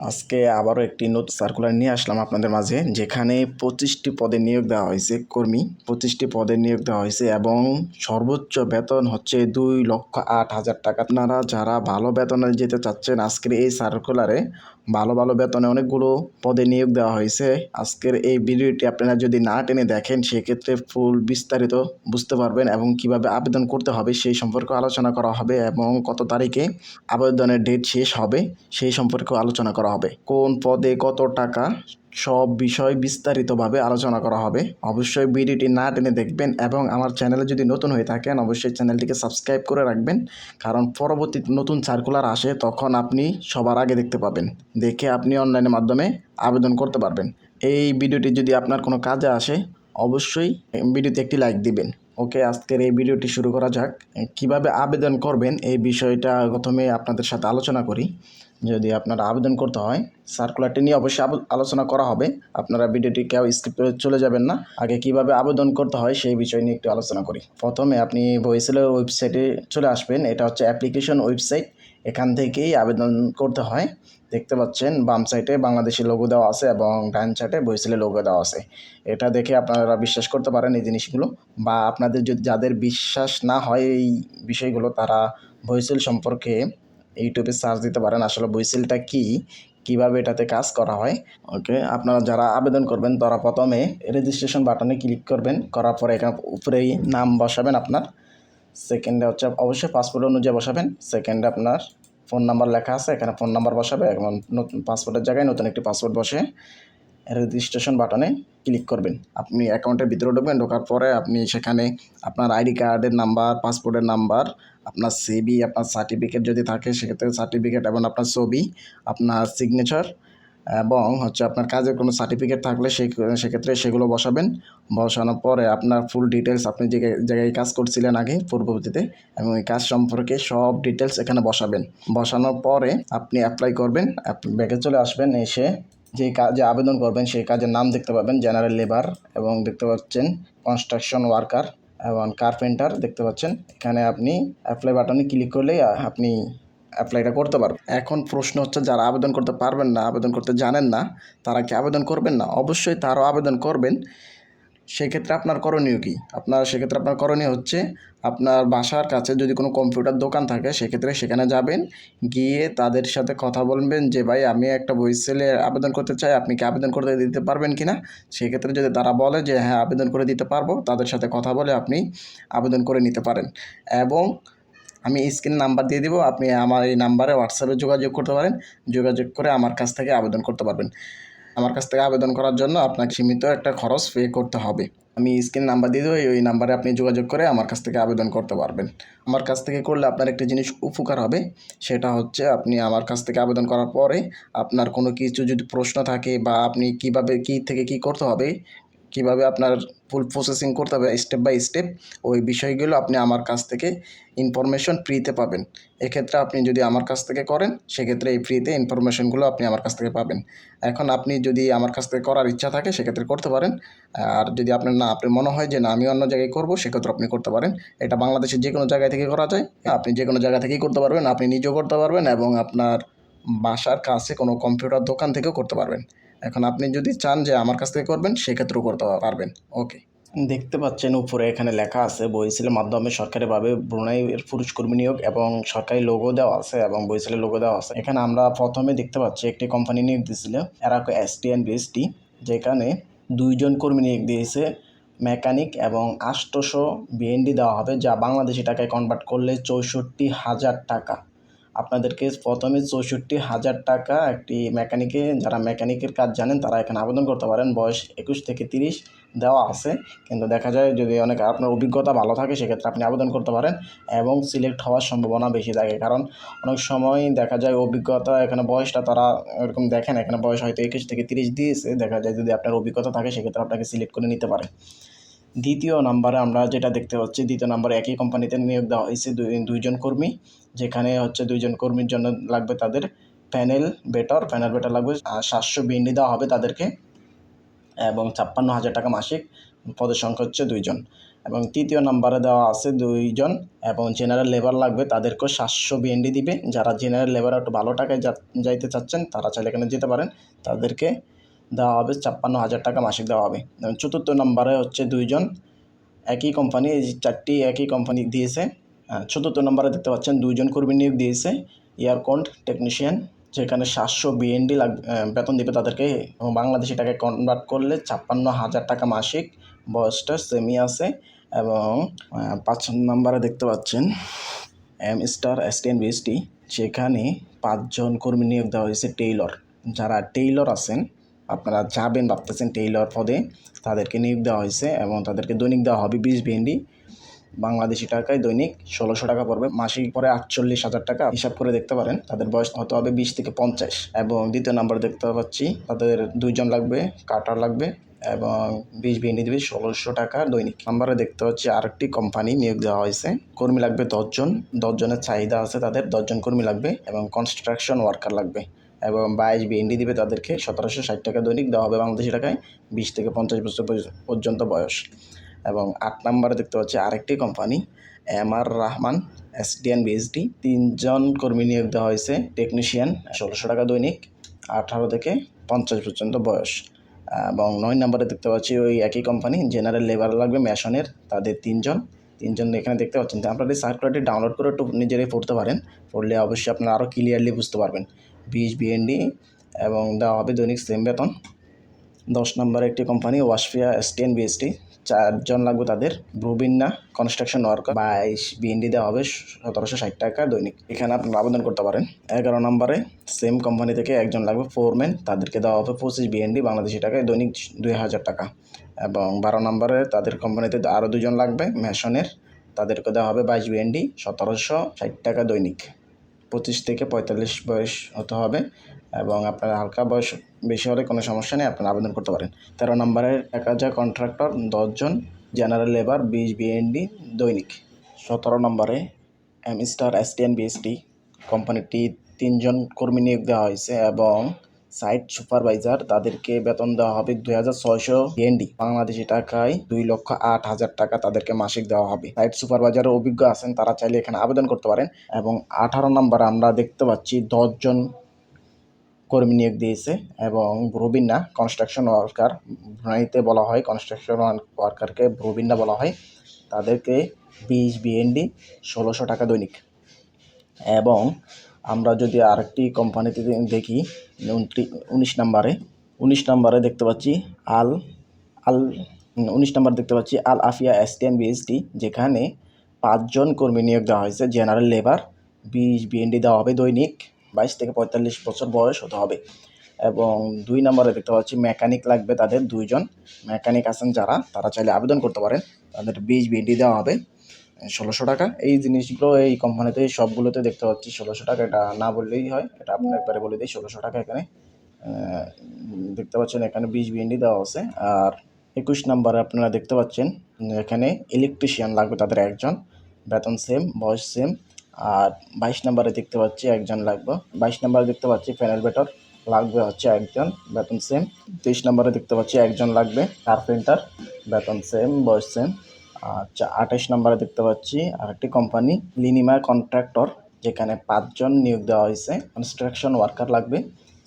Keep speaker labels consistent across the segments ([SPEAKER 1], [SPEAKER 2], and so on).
[SPEAKER 1] আজকে আবারও একটি নতুন সার্কুলার নিয়ে আসলাম আপনাদের মাঝে, যেখানে পঁচিশটি পদে নিয়োগ দেওয়া হয়েছে কর্মী। পঁচিশটি পদে নিয়োগ দেওয়া হয়েছে এবং সর্বোচ্চ বেতন হচ্ছে দুই লক্ষ আট হাজার টাকা। আপনারা যারা ভালো বেতনে যেতে চাচ্ছেন আজকের এই সার্কুলারে ভালো ভালো বেতনে অনেকগুলো পদে নিয়োগ দেওয়া হয়েছে। আজকের এই ভিডিওটি আপনারা যদি না টেনে দেখেন, সেক্ষেত্রে ফুল বিস্তারিত বুঝতে পারবেন এবং কীভাবে আবেদন করতে হবে সেই সম্পর্কে আলোচনা করা হবে এবং কত তারিখে আবেদনের ডেট শেষ হবে সেই সম্পর্কেও আলোচনা করা হবে। কোন পদে কত টাকা সব বিষয় বিস্তারিতভাবে আলোচনা করা হবে। অবশ্যই ভিডিওটি না টেনে দেখবেন এবং আমার চ্যানেলে যদি নতুন হয়ে থাকেন, অবশ্যই চ্যানেলটিকে সাবস্ক্রাইব করে রাখবেন। কারণ পরবর্তী নতুন সার্কুলার আসে, তখন আপনি সবার আগে দেখতে পাবেন। দেখে আপনি অনলাইনের মাধ্যমে আবেদন করতে পারবেন। এই ভিডিওটি যদি আপনার কোনো কাজে আসে, অবশ্যই ভিডিওতে একটি লাইক দিবেন। ওকে, আজকের এই ভিডিওটি শুরু করা যাক। কীভাবে আবেদন করবেন, এই বিষয়টা প্রথমে আপনাদের সাথে আলোচনা করি। যদি আপনারা আবেদন করতে হয় সার্কুলারটি নিয়ে অবশ্যই আলোচনা করা হবে। আপনারা ভিডিওটি কেউ স্কিপ করে চলে যাবেন না। আগে কীভাবে আবেদন করতে হয় সেই বিষয় নিয়ে একটু আলোচনা করি। প্রথমে আপনি ভয়েসেলের ওয়েবসাইটে চলে আসবেন। এটা হচ্ছে অ্যাপ্লিকেশন ওয়েবসাইট এখান থেকেই আবেদন করতে হয়। দেখতে পাচ্ছেন, বাম সাইডে বাংলাদেশের লোগো দেওয়া আছে এবং ডান সাইডে বইসেলের লোগো দেওয়া আছে। এটা দেখে আপনারা বিশ্বাস করতে পারেন এই জিনিসগুলো। বা আপনাদের যদি, যাদের বিশ্বাস না হয় এই বিষয়গুলো, তারা বইসেল সম্পর্কে ইউটিউবে সার্চ দিতে পারেন, আসলে বইসেলটা কি, কীভাবে এটাতে কাজ করা হয় ওকে আপনারা যারা আবেদন করবেন, তারা প্রথমে রেজিস্ট্রেশন বাটনে ক্লিক করবেন, করার পরে এখানে উপরেই নাম বসাবেন আপনার সেকেন্ডে হচ্ছে অবশ্যই পাসপোর্ট অনুযায়ী বসাবেন সেকেন্ডে আপনার ফোন নাম্বার লেখা আছে, এখানে ফোন নাম্বার বসাবে এবং নতুন পাসপোর্টের জায়গায় নতুন একটি পাসপোর্ট বসে রেজিস্ট্রেশন বাটনে ক্লিক করবেন। আপনি অ্যাকাউন্টের ভিতরে ঢুকবেন, ঢোকার পরে আপনি সেখানে আপনার আইডি কার্ডের নাম্বার পাসপোর্টের নাম্বার আপনার সিবি আপনার সার্টিফিকেট যদি থাকে, সেক্ষেত্রে সার্টিফিকেট এবং আপনার ছবি, আপনার সিগনেচার এবং হচ্ছে আপনার কাজের কোনো সার্টিফিকেট থাকলে সেই সেক্ষেত্রে সেগুলো বসাবেন। বসানোর পরে আপনার ফুল ডিটেলস আপনি যে জায়গায় কাজ করছিলেন আগে, পূর্ববর্তীতে এবং এই কাজ সম্পর্কে সব ডিটেলস এখানে বসাবেন। বসানোর পরে আপনি অ্যাপ্লাই করবেন ব্যাগে চলে আসবেন, এসে যে কাজে আবেদন করবেন সেই কাজের নাম দেখতে পাবেন জেনারেল লেবার এবং দেখতে পাচ্ছেন কনস্ট্রাকশন ওয়ার্কার এবং কার্পেন্টার দেখতে পাচ্ছেন। এখানে আপনি অ্যাপ্লাই বাটনে ক্লিক করলেই আপনি অ্যাপ্লাইটা করতে পারবেন। এখন প্রশ্ন হচ্ছে, যারা আবেদন করতে পারবেন না, আবেদন করতে জানেন না, তারা কি আবেদন করবেন না? অবশ্যই তারাও আবেদন করবেন। সেক্ষেত্রে আপনার করণীয় কী? আপনার সেক্ষেত্রে আপনার করণীয় হচ্ছে আপনার বাসার কাছে যদি কোনো কম্পিউটার দোকান থাকে, সেক্ষেত্রে সেখানে যাবেন, গিয়ে তাদের সাথে কথা বলবেন যে, ভাই, আমি একটা বইসেলে আবেদন করতে চাই, আপনি কি আবেদন করতে দিতে পারবেন কি না সেক্ষেত্রে যদি তারা বলে যে হ্যাঁ আবেদন করে দিতে পারব, তাদের সাথে কথা বলে আপনি আবেদন করে নিতে পারেন। এবং আমি স্ক্রিন নাম্বার দিয়ে দিব, আপনি আমার এই নাম্বারে হোয়াটসঅ্যাপে যোগাযোগ করতে পারেন, যোগাযোগ করে আমার কাছ থেকে আবেদন করতে পারবেন। আমার কাছ থেকে আবেদন করার জন্য আপনাকে সীমিত একটা খরচ পে করতে হবে। আমি স্ক্রিন নাম্বার দিয়ে দেবো ওই নাম্বারে আপনি যোগাযোগ করে আমার কাছ থেকে আবেদন করতে পারবেন। আমার কাছ থেকে করলে আপনার একটা জিনিস উপকার হবে, সেটা হচ্ছে আপনি আমার কাছ থেকে আবেদন করার পরে আপনার কোনো কিছু যদি প্রশ্ন থাকে বা আপনি কীভাবে, কি থেকে কি করতে হবে কীভাবে আপনার ফুল প্রসেসিং করতে হবে স্টেপ বাই স্টেপ ওই বিষয়গুলো আপনি আমার কাছ থেকে ইনফরমেশন ফ্রিতে পাবেন। এক্ষেত্রে আপনি যদি আমার কাছ থেকে করেন, সেক্ষেত্রে এই ফ্রিতে ইনফরমেশনগুলো আপনি আমার কাছ থেকে পাবেন। এখন আপনি যদি আমার কাছ থেকে করার ইচ্ছা থাকে, সেক্ষেত্রে করতে পারেন। আর যদি আপনার না আপনি মনে হয় যে না, আমি অন্য জায়গায় করব, সেক্ষেত্রে আপনি করতে পারেন। এটা বাংলাদেশের যে কোনো জায়গায় থেকে করা যায়। আপনি যে কোনো জায়গা থেকেই করতে পারবেন, আপনি নিজেও করতে পারবেন এবং আপনার বাসার কাছে কোনো কম্পিউটার দোকান থেকেও করতে পারবেন। এখন আপনি যদি চান যে আমার কাছ থেকে করবেন, সেক্ষেত্রেও করতে পারবেন। ওকে। দেখতে পাচ্ছেন উপরে এখানে লেখা আছে বইসেলের মাধ্যমে সরকারিভাবে ব্রুনাইয়ের পুরুষ কর্মী নিয়োগ এবং সরকারি লোগো দেওয়া আছে এবং বইসেলের লোগো দেওয়া আছে। এখানে আমরা প্রথমে দেখতে পাচ্ছি একটি কোম্পানি নিয়োগ দিয়েছিল এরাকো এস টি এন বিএসটি যেখানে দুইজন কর্মী নিয়োগ দিয়েছে মেকানিক এবং আষ্টশো বিএনডি দেওয়া হবে, যা বাংলাদেশি টাকায় কনভার্ট করলে চৌষট্টি হাজার টাকা। আপনাদেরকে প্রথমে চৌষট্টি হাজার টাকা একটি মেকানিকে যারা মেকানিকের কাজ জানেন তারা এখানে আবেদন করতে পারেন। বয়স একুশ থেকে তিরিশ দেওয়া আছে। কিন্তু দেখা যায় যদি অনেক আপনার অভিজ্ঞতা ভালো থাকে, সেক্ষেত্রে আপনি আবেদন করতে পারেন এবং সিলেক্ট হওয়ার সম্ভাবনা বেশি থাকে। কারণ অনেক সময় দেখা যায় অভিজ্ঞতা, এখানে বয়সটা তারা এরকম দেখেন, এখানে বয়স হয়তো একুশ থেকে তিরিশ দিয়েছে। দেখা যায় যদি আপনার অভিজ্ঞতা থাকে, সেক্ষেত্রে আপনাকে সিলেক্ট করে নিতে পারে। দ্বিতীয় নাম্বারে আমরা যেটা দেখতে পাচ্ছি, দ্বিতীয় নাম্বারে একই কোম্পানিতে নিয়োগ দেওয়া হয়েছে দুই দুইজন কর্মী, যেখানে হচ্ছে দুইজন কর্মীর জন্য লাগবে তাদের প্যানেল বেটার প্যানেল বেটার লাগবে সাতশো বিএনডি দেওয়া হবে তাদেরকে, এবং ছাপ্পান্ন হাজার টাকা মাসিক পদের সংখ্যা হচ্ছে দুইজন। এবং তৃতীয় নাম্বারে দেওয়া আছে দুইজন, এবং জেনারেল লেবার লাগবে তাদেরকেও সাতশো বিএনডি দিবে। যারা জেনারেল লেবার একটু ভালো টাকায় যাইতে চাচ্ছেন, তারা চাইলে এখানে যেতে পারেন। তাদেরকে দেওয়া হবে, ছাপ্পান্ন হাজার টাকা মাসিক দেওয়া হবে। চতুর্থ নম্বরে হচ্ছে দুইজন, একই কোম্পানি চারটি একই কোম্পানি দিয়েছে। চতুর্থ নম্বরে দেখতে পাচ্ছেন, দুইজন কর্মী নিয়োগ দিয়েছে ইয়ারকন্ট টেকনিশিয়ান যেখানে সাতশো বিএনডি লাগ বেতন দিবে তাদেরকে বাংলাদেশি টাকায় কনভার্ট করলে ছাপ্পান্ন হাজার টাকা মাসিক, বয়সটা সেমি আছে, এবং পাঁচ নম্বরে দেখতে পাচ্ছেন এম স্টার এসটিএন বিএসটি সেখানে পাঁচজন কর্মী নিয়োগ দেওয়া হয়েছে টেইলর যারা টেইলর আছেন আপনারা যাবেন ভাবতেছেন টেইলর পদে, তাদেরকে নিয়োগ দেওয়া হয়েছে এবং তাদেরকে দৈনিক দেওয়া হবে বিশ ভেন্ডি। বাংলাদেশি টাকায় দৈনিক ষোলোশো টাকা পড়বে, মাসিক পরে আটচল্লিশ হাজার টাকা। হিসাব করে দেখতে পারেন, তাদের বয়স হতে হবে বিশ থেকে পঞ্চাশ। এবং দ্বিতীয় নাম্বার দেখতে পাচ্ছি, তাদের দুইজন লাগবে, কাটার লাগবে, এবং বিশ বিএনডি দিবে ষোলোশো টাকা দৈনিক। নাম্বারে দেখতে পাচ্ছি, আরেকটি কোম্পানি নিয়োগ দেওয়া হয়েছে। কর্মী লাগবে দশজন, দশজনের চাহিদা আছে তাদের, দশজন কর্মী লাগবে এবং কনস্ট্রাকশন ওয়ার্কার লাগবে। এবং বাইশ বিএনডি দিবে তাদেরকে সতেরোশো ষাট টাকা দৈনিক, দেওয়া হবে বাংলাদেশি টাকায় বিশ থেকে পঞ্চাশ বছর পর্য- পর্যন্ত বয়স। এবং আট নম্বরে দেখতে পাচ্ছি আরেকটি company, M R Rahman SDN BSD তিনজন কর্মী নিয়োগ দেওয়া হয়েছে, টেকনিশিয়ান, ষোলোশো টাকা দৈনিক, আঠারো থেকে পঞ্চাশ পর্যন্ত বয়স। এবং নয় নম্বরে দেখতে পাচ্ছি ওই একই কোম্পানি, জেনারেল লেবার লাগবে, মেশনের, তাদের তিনজন। তিনজন এখানে দেখতে পাচ্ছেন। আপনারা এই সার্কুলারটি ডাউনলোড করে একটু নিজেরাই পড়তে পারেন। পড়লে অবশ্যই আপনারা আরও ক্লিয়ারলি বুঝতে পারবেন। বিশ বিএনডি এবং দেওয়া হবে দৈনিক সেম বেতন। দশ নম্বরে একটি কোম্পানি, ওয়াশফিয়া এসটিএন বিএসটি। চারজন লাগবে তাদের ব্রুবিন্না কনস্ট্রাকশন ওয়ার্কার। বাইশ বিএনডি দেওয়া হবে সতেরোশো ষাট টাকা দৈনিক। এখানে আপনারা আবেদন করতে পারেন। এগারো নম্বরে সেম কোম্পানি থেকে একজন লাগবে ফোরম্যান। তাদেরকে দেওয়া হবে পঁচিশ বিএনডি বাংলাদেশি টাকায় দৈনিক দুই হাজার টাকা। এবং বারো নম্বরে তাদের কোম্পানিতে আরও দুজন লাগবে, মেশনের। তাদেরকে দেওয়া হবে বাইশ বিএনডি, সতেরোশো ষাট টাকা দৈনিক। পঁচিশ থেকে পঁয়তাল্লিশ বয়স হতে হবে এবং আপনার হালকা বয়স বেশি হলে কোনো সমস্যা নেই, আপনারা আবেদন করতে পারেন। তেরো নম্বরের এক হাজার কন্ট্রাক্টর দশজন জেনারেল লেবার বিশ বিএনডি দৈনিক। সতেরো নম্বরে এম স্টার এসটিএন বিএসটি কোম্পানিটি তিনজন কর্মী নিয়োগ দেওয়া হয়েছে এবং সাইট সুপারভাইজার, তাদেরকে বেতন দেওয়া হবে দুই হাজার ছয়শো বিএনডি বাংলাদেশি টাকায় দুই লক্ষ আট হাজার টাকা তাদেরকে মাসিক দেওয়া হবে। সাইট সুপারভাইজারের অভিজ্ঞ আছেন, তারা চাইলে এখানে আবেদন করতে পারেন। এবং আঠারো নম্বরে আমরা দেখতে পাচ্ছি, দশজন কর্মী নিয়োগ দিয়েছে এবং ব্রুবিন্না কনস্ট্রাকশন ওয়ার্কার ব্রুনাইতে বলা হয় কনস্ট্রাকশন ওয়ার্কারকে ব্রুবিন্না বলা হয়। তাদেরকে বিশ বিএনডি, ষোলোশো টাকা দৈনিক। এবং আমরা যদি আরেকটি কোম্পানিতে দেখি উনিশ নাম্বারে উনিশ নাম্বারে দেখতে পাচ্ছি আল আল উনিশ নাম্বার দেখতে পাচ্ছি আল আফিয়া এসটিএন বিএসটি যেখানে পাঁচজন কর্মী নিয়োগ দেওয়া হয়েছে জেনারেল লেবার বিশ বিএনডি দেওয়া হবে, দৈনিক বাইশ থেকে পঁয়তাল্লিশ বছর বয়স হতে হবে। এবং দুই নম্বরে দেখতে পাচ্ছি মেকানিক লাগবে তাদের দুইজন। মেকানিক আছেন যারা, তারা চাইলে আবেদন করতে পারেন। তাদের বিশ বিএনডি দেওয়া হবে। ষোলোশো টাকা। এই জিনিসগুলো এই কোম্পানিতে সবগুলোতে দেখতে পাচ্ছি ষোলোশো টাকা। এটা না বললেই হয়, এটা আপনি একবারে বলে দিই, ষোলোশো টাকা এখানে। দেখতে পাচ্ছেন এখানে বিশ বিএনডি দেওয়া আছে। আর একুশ নাম্বারে আপনারা দেখতে পাচ্ছেন, এখানে ইলেকট্রিশিয়ান লাগবে তাদের একজন। বেতন সেম বয়স সেম আর বাইশ নাম্বারে দেখতে পাচ্ছি একজন লাগবে। বাইশ নাম্বারে দেখতে পাচ্ছি ফ্যানেল বেটর লাগবে হচ্ছে একজন, বেতন সেম তেইশ নাম্বারে দেখতে পাচ্ছি একজন লাগবে কার্পেন্টার বেতন সেম বয়স সেম আচ্ছা আঠাশ নম্বরে দেখতে পাচ্ছি আরেকটি কোম্পানি লিনিমা কন্ট্রাক্টর যেখানে পাঁচজন নিয়োগ দেওয়া হয়েছে। কনস্ট্রাকশন ওয়ার্কার লাগবে,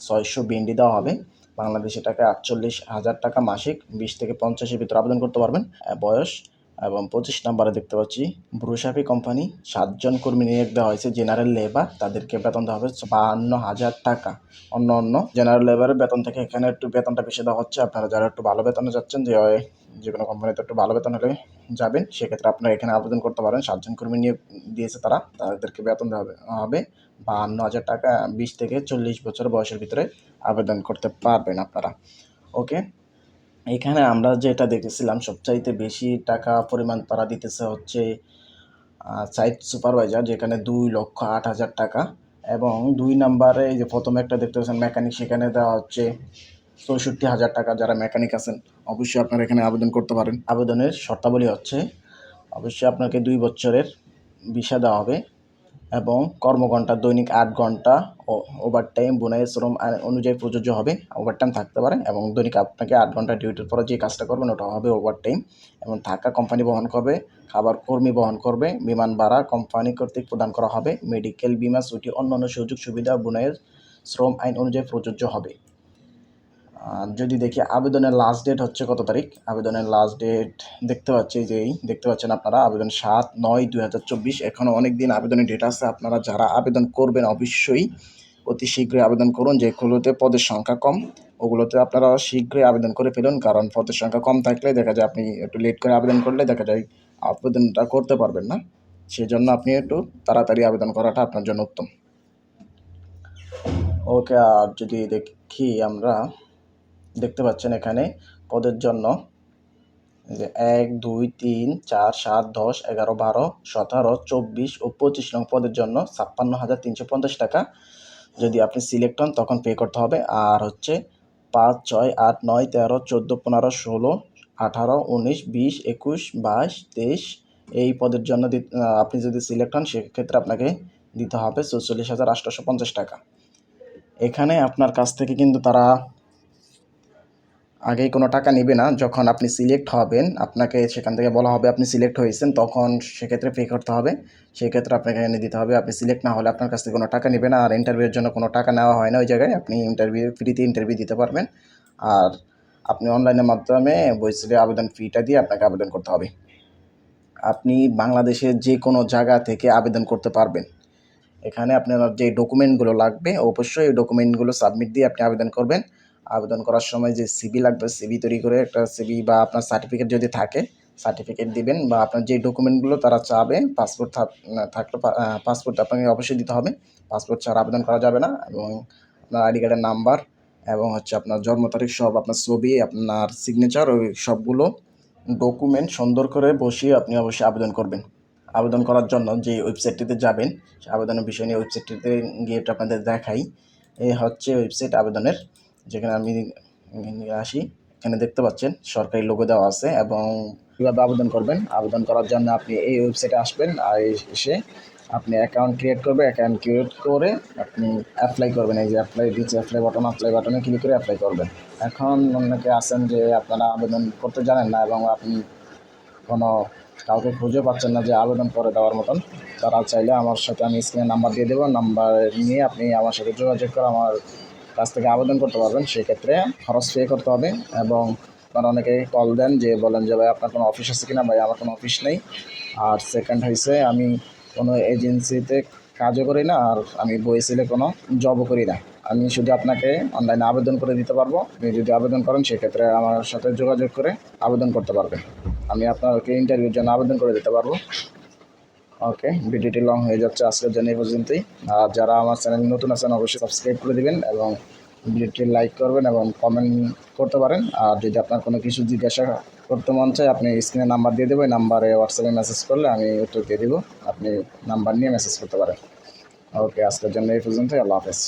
[SPEAKER 1] ছয়শো বিএনডি দেওয়া হবে। বাংলাদেশে টাকা আটচল্লিশ হাজার টাকা মাসিক, বিশ থেকে পঞ্চাশের ভিতরে আবেদন করতে পারবেন। বয়স এবং পঁচিশ নম্বরে দেখতে পাচ্ছি ব্রুসাফি কোম্পানি সাতজন কর্মী নিয়োগ দেওয়া হয়েছে জেনারেল লেবার, তাদেরকে বেতন দেওয়া হবে বাহান্ন হাজার টাকা। অন্য অন্য জেনারেল লেবারের বেতন থেকে এখানে একটু বেতনটা বেশি দেওয়া হচ্ছে। আপনারা যারা একটু ভালো বেতনে যাচ্ছেন, যে যে কোনো কোম্পানিতে একটু ভালো বেতন হলে যাবেন, সেক্ষেত্রে আপনারা এখানে আবেদন করতে পারেন। সাতজন কর্মী নিয়োগ দিয়েছে তারা, তাদেরকে বেতন দেওয়া হবে হবে বাহান্ন হাজার টাকা। বিশ থেকে চল্লিশ বছর বয়সের ভিতরে আবেদন করতে পারবেন আপনারা। ওকে? এখানে আমরা যেটা দেখেছিলাম, সবচাইতে বেশি টাকা পরিমাণ তারা দিতেছে হচ্ছে সাইট সুপারভাইজার যেখানে দুই লক্ষ আট হাজার টাকা এবং দুই নাম্বারে যে প্রথমে একটা দেখতে পাচ্ছেন মেকানিক সেখানে দেওয়া হচ্ছে চৌষট্টি হাজার টাকা। যারা মেকানিক আছেন, অবশ্যই আপনারা এখানে আবেদন করতে পারেন। আবেদনের শর্তাবলী হচ্ছে, অবশ্যই আপনাকে দুই বছরের ভিসা দেওয়া হবে। এবং কর্মঘণ্টা, দৈনিক আট ঘণ্টা ও ওভারটাইম শ্রম আইন অনুযায়ী প্রযোজ্য হবে। ওভারটাইম থাকতে পারে এবং দৈনিক আপনাকে আট ঘণ্টা ডিউটির পরে যে কাজটা করবেন ওটা হবে ওভারটাইম এবং থাকা কোম্পানি বহন করবে, খাবার কর্মী বহন করবে, বিমান ভাড়া কোম্পানি কর্তৃক প্রদান করা হবে মেডিকেল বিমা, ছুটি, অন্যান্য সুযোগ সুবিধা বুনাইয়ের শ্রম আইন অনুযায়ী প্রযোজ্য হবে। যদি দেখি আবেদনের লাস্ট ডেট হচ্ছে কত তারিখ? আবেদনের লাস্ট ডেট দেখতে পাচ্ছি যে এই, দেখতে পাচ্ছেন আপনারা, আবেদন সাত নয় দুই হাজার চব্বিশ। এখনও অনেক দিন আবেদনের ডেট আছে, আপনারা যারা আবেদন করবেন অবশ্যই অতি শীঘ্রই আবেদন করুন যেগুলোতে পদের সংখ্যা কম, ওগুলোতে আপনারা শীঘ্রই আবেদন করে ফেলুন, কারণ পদের সংখ্যা কম থাকলে দেখা যায় আপনি একটু লেট করে আবেদন করলে দেখা যায় আবেদনটা করতে পারবেন না। সেই জন্য আপনি একটু তাড়াতাড়ি আবেদন করাটা আপনার জন্য উত্তম। ওকে, আর যদি দেখি আমরা দেখতে পাচ্ছেন এখানে পদের জন্য। যে এক, দুই, তিন, চার, সাত, দশ, এগারো, বারো, সতেরো, চব্বিশ ও পঁচিশ নং পদের জন্য ছাপ্পান্ন হাজার তিনশো পঞ্চাশ টাকা। যদি আপনি সিলেক্ট হন, তখন পে করতে হবে। আর হচ্ছে পাঁচ, ছয়, আট, নয়, তেরো, চোদ্দ, পনেরো, ষোলো, আঠারো, উনিশ, বিশ, একুশ, বাইশ, তেইশ এই পদের জন্য আপনি যদি সিলেক্ট হন, সেক্ষেত্রে আপনাকে দিতে হবে চৌচল্লিশ হাজার আটশোশো পঞ্চাশ টাকা। এখানে আপনার কাছ থেকে কিন্তু তারা আগেই কোনো টাকা নেবে না, যখন আপনি সিলেক্ট হবেন, আপনাকে সেখান থেকে বলা হবে আপনি সিলেক্ট হয়েছেন, তখন সেক্ষেত্রে পে করতে হবে। সেক্ষেত্রে আপনাকে এনে দিতে হবে, আপনি সিলেক্ট না হলে আপনার কাছ থেকে কোনো টাকা নেবে না। আর ইন্টারভিউয়ের জন্য কোনো টাকা নেওয়া হয় না ওই জায়গায়, আপনি ইন্টারভিউ ফ্রিতে ইন্টারভিউ দিতে পারবেন। আর আপনি অনলাইনের মাধ্যমে বইসিলে আবেদন ফিটা দিয়ে আপনাকে আবেদন করতে হবে। আপনি বাংলাদেশের যে কোনো জায়গা থেকে আবেদন করতে পারবেন। এখানে আপনার যে ডকুমেন্টগুলো লাগবে, অবশ্যই এই ডকুমেন্টগুলো সাবমিট দিয়ে আপনি আবেদন করবেন। আবেদন করার সময় যে সিবি লাগবে সিবি তৈরি করে একটা সিবি বা আপনার সার্টিফিকেট যদি থাকে সার্টিফিকেট দিবেন বা আপনার যে ডকুমেন্টগুলো তারা চাবে পাসপোর্ট থাকলে পাসপোর্ট আপনাকে অবশ্যই দিতে হবে। পাসপোর্ট ছাড়া আবেদন করা যাবে না এবং আপনার আইডি কার্ডের নাম্বার এবং হচ্ছে আপনার জন্ম তারিখ সব আপনার ছবি, আপনার সিগনেচার ওই সবগুলো ডকুমেন্ট সুন্দর করে বসিয়ে আপনি অবশ্যই আবেদন করবেন। আবেদন করার জন্য যে ওয়েবসাইটটিতে যাবেন আবেদনের বিষয় নিয়ে ওয়েবসাইটটিতে গিয়ে আপনাদের দেখাই। এ হচ্ছে ওয়েবসাইট আবেদনের যেখানে আমি আসি, এখানে দেখতে পাচ্ছেন সরকারি লোগো দেওয়া আছে এবং কীভাবে আবেদন করবেন, আবেদন করার জন্য আপনি এই ওয়েবসাইটে আসবেন, আর এসে আপনি অ্যাকাউন্ট ক্রিয়েট করবে অ্যাকাউন্ট ক্রিয়েট করে আপনি অ্যাপ্লাই করবেন, এই যে অ্যাপ্লাই দিচ্ছে অ্যাপ্লাই বাটন অ্যাপ্লাই বাটনে ক্লিক করে অ্যাপ্লাই করবেন। এখন অনেকে আছেন যে আপনারা আবেদন করতে জানেন না এবং আপনি কোনো কাউকে খুঁজে পাচ্ছেন না যে আবেদন করে দেওয়ার মতন, তারা চাইলে আমার সাথে আমি স্ক্রিনে নাম্বার দিয়ে দেবো নাম্বার নিয়ে আপনি আমার সাথে যোগাযোগ করে আমার কাছ থেকে আবেদন করতে পারবেন, সেক্ষেত্রে খরচ পে করতে হবে এবং আপনারা অনেকে কল দেন যে বলেন যে, ভাই, আপনার কোনো অফিস আছে কিনা? ভাই, আমার কোনো অফিস নেই। আর সেকেন্ড হয়েছে আমি কোনো এজেন্সিতে কাজও করি না, আর আমি বই বইছিলে কোনো জবও করি না। আমি শুধু আপনাকে অনলাইনে আবেদন করে দিতে পারব। আপনি যদি আবেদন করেন, সেক্ষেত্রে আমার সাথে যোগাযোগ করে আবেদন করতে পারবেন। আমি আপনাকে ইন্টারভিউর জন্য আবেদন করে দিতে পারব। ওকে ভিডিওটি লং হয়ে যাচ্ছে আজকের জন্য এই পর্যন্তই। আর যারা আমার চ্যানেল নতুন আছেন, অবশ্যই সাবস্ক্রাইব করে দেবেন এবং ভিডিওটি লাইক করবেন এবং কমেন্ট করতে পারেন। আর যদি আপনার কোনো কিছু জিজ্ঞাসা করতে মন চায়, আপনি স্ক্রিনে নাম্বার দিয়ে দেবো নাম্বারে হোয়াটসঅ্যাপে মেসেজ করলে আমি উত্তর দিয়ে দেবো। আপনি নাম্বার নিয়ে মেসেজ করতে পারেন। ওকে আজকের জন্য এই পর্যন্তই, আল্লাহ হাফেজ।